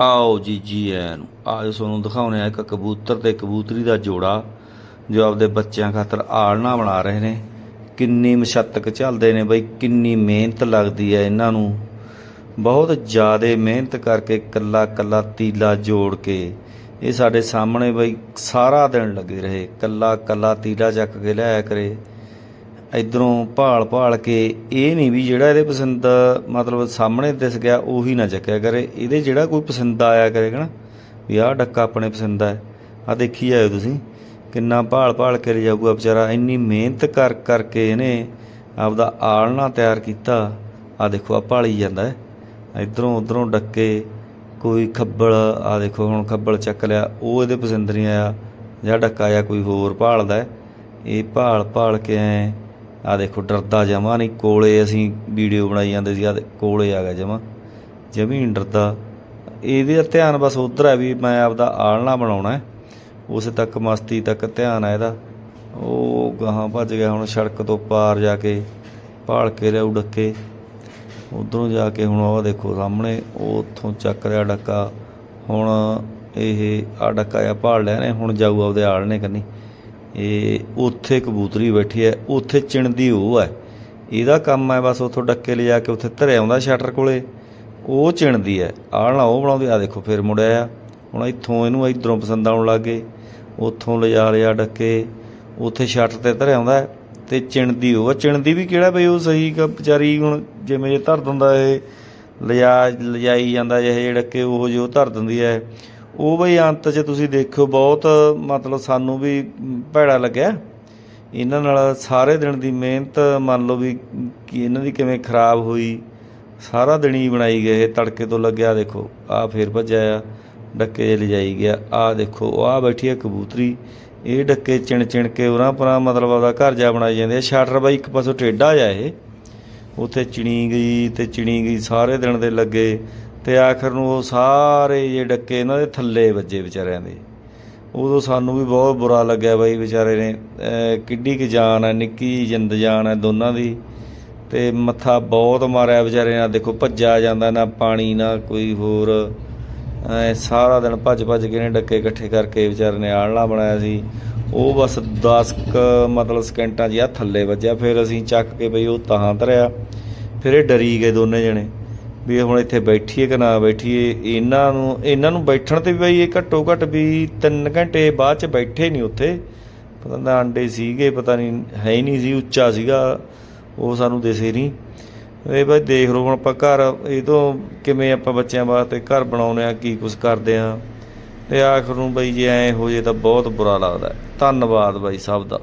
ਆਓ ਜੀ ਜੀ ਐਨ। ਆਜ ਤੁਹਾਨੂੰ ਦਿਖਾਉਣੇ ਆ, ਇੱਕ ਕਬੂਤਰ ਤੇ ਕਬੂਤਰੀ ਦਾ ਜੋੜਾ, ਜੋ ਆਪਦੇ ਬੱਚਿਆਂ ਖਾਤਰ ਆਲਣਾ ਬਣਾ ਰਹੇ ਨੇ। ਕਿੰਨੀ ਮਸ਼ੱਤਕ ਝੱਲਦੇ ਨੇ ਬਈ, ਕਿੰਨੀ ਮਿਹਨਤ ਲੱਗਦੀ ਹੈ ਇਹਨਾਂ ਨੂੰ। ਬਹੁਤ ਜ਼ਿਆਦਾ ਮਿਹਨਤ ਕਰਕੇ ਕੱਲਾ ਕੱਲਾ ਤੀਲਾ ਜੋੜ ਕੇ ਇਹ ਸਾਡੇ ਸਾਹਮਣੇ ਬਈ ਸਾਰਾ ਦਿਨ ਲੱਗੇ ਰਹੇ। ਕੱਲਾ ਕੱਲਾ ਤੀਲਾ ਚੱਕ ਕੇ ਲਿਆਇਆ ਕਰੇ। ਇਧਰੋਂ ਭਾਲ ਭਾਲ ਕੇ ਇਹ ਨਹੀਂ ਵੀ ਜਿਹੜਾ ਇਹਦੇ ਪਸੰਦ ਮਤਲਬ ਸਾਹਮਣੇ ਦਿਸ ਗਿਆ, ਉਹੀ ਨਾ ਚੱਕਿਆ ਕਰੇ। ਇਹਦੇ ਜਿਹੜਾ ਕੋਈ ਪਸੰਦ ਆਇਆ ਕਰੇਗਾ ਨਾ, ਵੀ ਆਹ ਡੱਕਾ ਆਪਣੇ ਪਸੰਦ ਆ ਆ ਦੇਖੀ ਜਾਇਓ ਤੁਸੀਂ, ਕਿੰਨਾ ਭਾਲ ਭਾਲ ਕੇ ਲਿਜਾਊਗਾ ਵਿਚਾਰਾ। ਇੰਨੀ ਮਿਹਨਤ ਕਰ ਕਰਕੇ ਇਹਨੇ ਆਪਦਾ ਆਲਣਾ ਤਿਆਰ ਕੀਤਾ। ਆ ਦੇਖੋ ਆ ਭਾਲੀ ਜਾਂਦਾ ਹੈ। ਇਧਰੋਂ ਉਧਰੋਂ ਡੱਕੇ, ਕੋਈ ਖੱਬਲ ਆ ਦੇਖੋ ਹੁਣ ਖੱਬਲ ਚੱਕ ਲਿਆ, ਉਹ ਇਹਦੇ ਪਸੰਦ ਨਹੀਂ ਆਇਆ। ਜਾਂ ਡੱਕਾ ਜਾਂ ਕੋਈ ਹੋਰ ਭਾਲਦਾ ਹੈ। ਇਹ ਭਾਲ ਭਾਲ ਕੇ ਐ ਆ ਦੇਖੋ, ਡਰਦਾ ਜਮਾ ਨਹੀਂ। ਕੋਲੇ ਅਸੀਂ ਵੀਡੀਓ ਬਣਾਈ ਜਾਂਦੇ ਸੀ ਆ ਕੋਲੇ ਆ ਗਿਆ ਜਮਾ। ਜਮੀਨ ਡਰਦਾ। ਇਹਦੇ ਧਿਆਨ ਬਸ ਉਧਰ ਹੈ ਵੀ ਮੈਂ ਆਪਦਾ ਆਲਣਾ ਬਣਾਉਣਾ ਹੈ। ਉਸੇ ਤੱਕ ਮਸਤੀ ਤੱਕ ਧਿਆਨ ਹੈ ਇਹਦਾ। ਉਹ ਗਾਹਾਂ ਭੱਜ ਗਿਆ ਹੁਣ ਸੜਕ ਤੋਂ ਪਾਰ ਜਾ ਕੇ, ਭਾਲ ਕੇ ਲਿਆਉ ਡੱਕੇ ਉਧਰੋਂ ਜਾ ਕੇ ਹੁਣ ਉਹ ਦੇਖੋ ਸਾਹਮਣੇ ਉਹ ਉੱਥੋਂ ਚੱਕ ਰਿਹਾ ਡੱਕਾ। ਹੁਣ ਇਹ ਆ ਡੱਕਾ ਆ ਭਾਲ ਲਿਆ ਨੇ, ਹੁਣ ਜਾਊ ਆਪਦੇ ਆਲਣੇ ਕੰਨੀ। ਇਹ ਉੱਥੇ ਕਬੂਤਰੀ ਬੈਠੀ ਹੈ, ਉੱਥੇ ਚਿਣਦੀ ਉਹ ਹੈ। ਇਹਦਾ ਕੰਮ ਹੈ ਬਸ ਉੱਥੋਂ ਡੱਕੇ ਲਿਜਾ ਕੇ ਉੱਥੇ ਧਰਿਆ ਆਉਂਦਾ ਸ਼ਟਰ ਕੋਲੇ। ਉਹ ਚਿਣਦੀ ਹੈ। ਆਲਣਾ ਉਹ ਬਣਾਉਂਦੀ ਆ ਦੇਖੋ ਫਿਰ ਮੁੜਿਆ ਆ। ਹੁਣ ਇੱਥੋਂ ਇਹਨੂੰ ਇਧਰੋਂ ਪਸੰਦ ਆਉਣ ਲੱਗੇ ਉੱਥੋਂ ਲਿਜਾ ਲਿਆ ਡੱਕੇ, ਉੱਥੇ ਸ਼ਟਰ ਤੇ ਧਰਿਆ ਆਉਂਦਾ ਹੈ ਤੇ ਚਿਣਦੀ ਉਹ ਆ। ਚਿਣਦੀ ਵੀ ਕਿਹੜਾ ਬਈ ਉਹ ਸਹੀ ਕ ਵਿਚਾਰੀ ਹੁਣ ਜਿਵੇਂ ਜੇ ਧਰ ਦਿੰਦਾ ਇਹ, ਲਿਜਾ, ਲਿਜਾਈ ਜਾਂਦਾ ਜਿਹੇ ਡੱਕੇ, ਉਹ ਜੋ ਧਰ ਦਿੰਦੀ ਹੈ। ਉਹ ਬਈ ਅੰਤ 'ਚ ਤੁਸੀਂ ਦੇਖਿਓ, ਬਹੁਤ ਮਤਲਬ ਸਾਨੂੰ ਵੀ ਭੈੜਾ ਲੱਗਿਆ। ਇਹਨਾਂ ਨਾਲ ਸਾਰੇ ਦਿਨ ਦੀ ਮਿਹਨਤ, ਮੰਨ ਲਓ ਵੀ ਕਿ ਇਹਨਾਂ ਦੀ ਕਿਵੇਂ ਖਰਾਬ ਹੋਈ, ਸਾਰਾ ਦਿਨ ਹੀ ਬਣਾਈ ਗਏ ਤੜਕੇ ਤੋਂ ਲੱਗਿਆ ਦੇਖੋ ਆ ਫੇਰ ਭੱਜਿਆ ਆ ਡੱਕੇ ਲਿਜਾਈ ਗਿਆ ਆ ਦੇਖੋ ਆ ਬੈਠੀ ਆ ਕਬੂਤਰੀ, ਇਹ ਡੱਕੇ ਚਿਣ ਚਿਣ ਕੇ ਉਰਾਂ ਪਰਾਂ ਮਤਲਬ ਉਹਦਾ ਘਰ ਜਾ ਬਣਾਈ ਜਾਂਦੇ ਆ। ਸ਼ਟਰ ਬਾਈ ਇੱਕ ਪਾਸੋਂ ਟੇਢਾ ਜਾ ਇਹ, ਉੱਥੇ ਚਿਣੀ ਗਈ ਤੇ ਚਿਣੀ ਗਈ, ਸਾਰੇ ਦਿਨ ਦੇ ਲੱਗੇ ਤੇ ਆਖਰ ਨੂੰ ਉਹ ਸਾਰੇ ਜੇ ਡੱਕੇ ਇਹਨਾਂ ਦੇ ਥੱਲੇ ਵੱਜੇ ਵਿਚਾਰਿਆਂ ਦੇ। ਉਦੋਂ ਸਾਨੂੰ ਵੀ ਬਹੁਤ ਬੁਰਾ ਲੱਗਿਆ ਬਾਈ ਵਿਚਾਰੇ ਨੇ ਕਿੱਡੀ ਕੁ ਜਾਨ ਹੈ ਨਿੱਕੀ ਜਿੰਦ ਜਾਨ ਹੈ ਦੋਨਾਂ ਦੀ। ਤੇ ਮੱਥਾ ਬਹੁਤ ਮਾਰਿਆ ਵਿਚਾਰੇ ਨਾਲ ਦੇਖੋ ਭੱਜਾ ਜਾਂਦਾ ਨਾ ਪਾਣੀ, ਨਾ ਕੋਈ ਹੋਰ। ਸਾਰਾ ਦਿਨ ਭੱਜ ਭੱਜ ਕੇ ਨੇ ਡੱਕੇ ਇਕੱਠੇ ਕਰਕੇ ਵਿਚਾਰੇ ਨੇ ਆਲਣਾ ਬਣਾਇਆ ਸੀ। ਉਹ ਬਸ 10 ਕ ਮਤਲਬ ਸਕਿੰਟਾਂ 'ਚ ਆ ਥੱਲੇ ਵੱਜਿਆ, ਫਿਰ ਅਸੀਂ ਚੱਕ ਕੇ ਬਈ ਉਹ ਤਾਂ ਧਰਿਆ। ਫਿਰ ਇਹ ਡਰੀ ਗਏ ਦੋਨੇ ਜਣੇ। ਵੀ ਹੁਣ ਇੱਥੇ ਬੈਠੀਏ ਕਿ ਨਾ ਬੈਠੀਏ, ਇਹਨਾਂ ਨੂੰ ਇਹਨਾਂ ਨੂੰ ਬੈਠਣ ਤੇ ਵੀ ਬਈ ਇਹ ਘੱਟੋ ਘੱਟ ਵੀ 3 ਘੰਟੇ ਬਾਅਦ ਚ ਬੈਠੇ ਨਹੀਂ ਉੱਥੇ। ਪਤਾ ਨਾ ਅੰਡੇ ਸੀਗੇ, ਪਤਾ ਨਹੀਂ ਹੈ ਹੀ ਨਹੀਂ ਸੀ, ਉੱਚਾ ਸੀਗਾ, ਉਹ ਸਾਨੂੰ ਦਿਸੇ ਨਹੀਂ ਇਹ ਬਈ ਦੇਖ ਲਓ ਹੁਣ ਆਪਾਂ ਘਰ, ਇਹ ਤੋਂ ਕਿਵੇਂ ਆਪਾਂ ਬੱਚਿਆਂ ਵਾਸਤੇ ਘਰ ਬਣਾਉਨੇ ਆ ਕੀ ਕੁਝ ਕਰਦੇ ਆ ਤੇ ਆਖਰ ਨੂੰ ਬਈ ਜੇ ਐ ਹੋ ਜੇ ਤਾਂ ਬਹੁਤ ਬੁਰਾ ਲੱਗਦਾ। ਧੰਨਵਾਦ ਬਾਈ ਸਭ ਦਾ।